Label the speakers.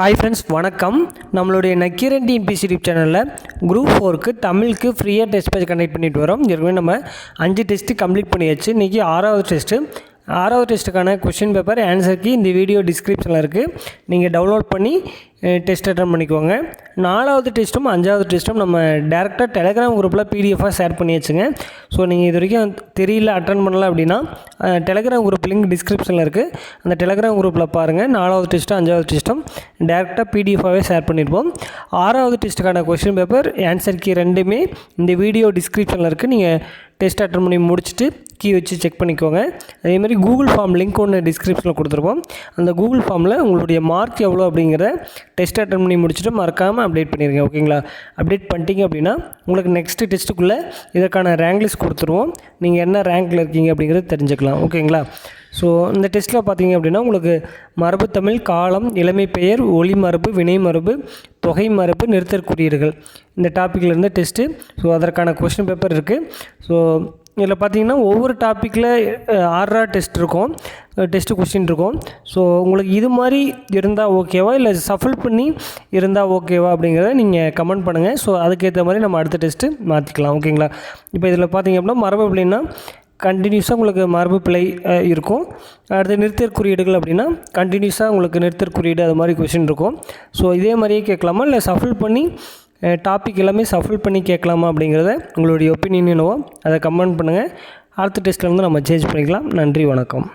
Speaker 1: Hi friends வணக்கம். நம்மளுடைய Nakkheeran TNPSC YouTube சேனலில் குரூப் ஃபோருக்கு தமிழுக்கு ஃப்ரீயாக டெஸ்ட் பேஜ் கண்டக்ட் பண்ணிட்டு வரோம். ஏற்கனவே நம்ம அஞ்சு டெஸ்ட்டு கம்ப்ளீட் பண்ணியாச்சு. இன்றைக்கி ஆறாவது டெஸ்ட்டு ஆறாவது டெஸ்ட்டுக்கான கொஷின் பேப்பர் ஆன்சருக்கு இந்த வீடியோ டிஸ்கிரிப்ஷனில் இருக்குது நீங்கள் டவுன்லோட் பண்ணி டெஸ்ட் அட்டன் பண்ணிக்கோங்க. நாலாவது டெஸ்ட்டும் அஞ்சாவது டெஸ்ட்டும் நம்ம டேரெக்டாக டெலகிராம் குரூப்பில் பிடிஎஃபாக ஷேர் பண்ணி வச்சுங்க. ஸோ நீங்கள் இது வரைக்கும் தெரியல அட்டன் பண்ணல அப்படின்னா டெலகிராம் குரூப் லிங்க் டிஸ்கிரிப்ஷனில் இருக்குது அந்த டெலகிராம் குரூப்பில் பாருங்கள் நாலாவது டெஸ்ட்டும் அஞ்சாவது டெஸ்ட்டும் டேரெக்டாக பிடிஎஃபாகவே ஷேர் பண்ணியிருப்போம் ஆறாவது டெஸ்ட்டுக்கான கொஷின் பேப்பர் ஆன்சர் கீ ரெண்டுமே இந்த வீடியோ டிஸ்கிரிப்ஷனில் இருக்குது நீங்கள் டெஸ்ட் அட்டன் பண்ணி முடிச்சுட்டு கீ வச்சு செக் பண்ணிக்கோங்க. அதேமாதிரி கூகுள் ஃபார்ம் லிங்க் ஒன்று டிஸ்கிரிப்ஷனில் கொடுத்துருப்போம். அந்த கூகுள் ஃபார்மில் உங்களுடைய மார்க் எவ்வளோ அப்படிங்கிற டெஸ்ட் அட்டன் பண்ணி முடிச்சுட்டு மறக்காமல் அப்டேட் பண்ணிடுங்க ஓகேங்களா அப்டேட் பண்ணிட்டீங்க அப்படின்னா உங்களுக்கு நெக்ஸ்ட்டு டெஸ்ட்டுக்குள்ளே இதற்கான ரேங்க் லிஸ்ட் கொடுத்துருவோம். நீங்கள் என்ன ரேங்க்கில் இருக்கீங்க அப்படிங்கிறது தெரிஞ்சுக்கலாம் ஓகேங்களா ஸோ இந்த டெஸ்ட்டில் பார்த்தீங்க அப்படின்னா உங்களுக்கு மரபு தமிழ் காலம் இளமை பெயர் ஒளி மரபு வினை மரபு தொகை மரபு நிறுத்தற்குறியீடுகள் இந்த டாப்பிக்கில் இருந்து டெஸ்ட்டு ஸோ அதற்கான கொஷின் பேப்பர் இருக்குது ஸோ இதில் பார்த்தீங்கன்னா ஒவ்வொரு டாப்பிக்கில் ஆறா டெஸ்ட் இருக்கும். டெஸ்ட்டு கொஸ்டின் இருக்கும். ஸோ உங்களுக்கு இது மாதிரி இருந்தால் ஓகேவா இல்லை சஃபல் பண்ணி இருந்தால் ஓகேவா அப்படிங்கிறத நீங்கள் கமெண்ட் பண்ணுங்கள் ஸோ அதுக்கேற்ற மாதிரி நம்ம அடுத்த டெஸ்ட்டு மாற்றிக்கலாம் ஓகேங்களா இப்போ இதில் பார்த்தீங்க அப்படின்னா மரபு அப்படின்னா கண்டினியூஸாக உங்களுக்கு மரபு பிழை இருக்கும். அடுத்து நிறுத்தற் குறியீடுகள் அப்படின்னா கண்டினியூஸாக உங்களுக்கு நிறுத்தற் குறியீடு அது மாதிரி கொஷின் இருக்கும். ஸோ இதே மாதிரியே கேட்கலாமா? இல்லை சஃபில் பண்ணி டாபிக் எல்லாமே சஃபில் பண்ணி கேட்கலாமா அப்படிங்கிறத உங்களுடைய ஒப்பீனியன் என்னவோ அதை கமெண்ட் பண்ணுங்கள் அடுத்த டெஸ்ட்டில் வந்து நம்ம சேஞ்ச் பண்ணிக்கலாம். நன்றி வணக்கம்.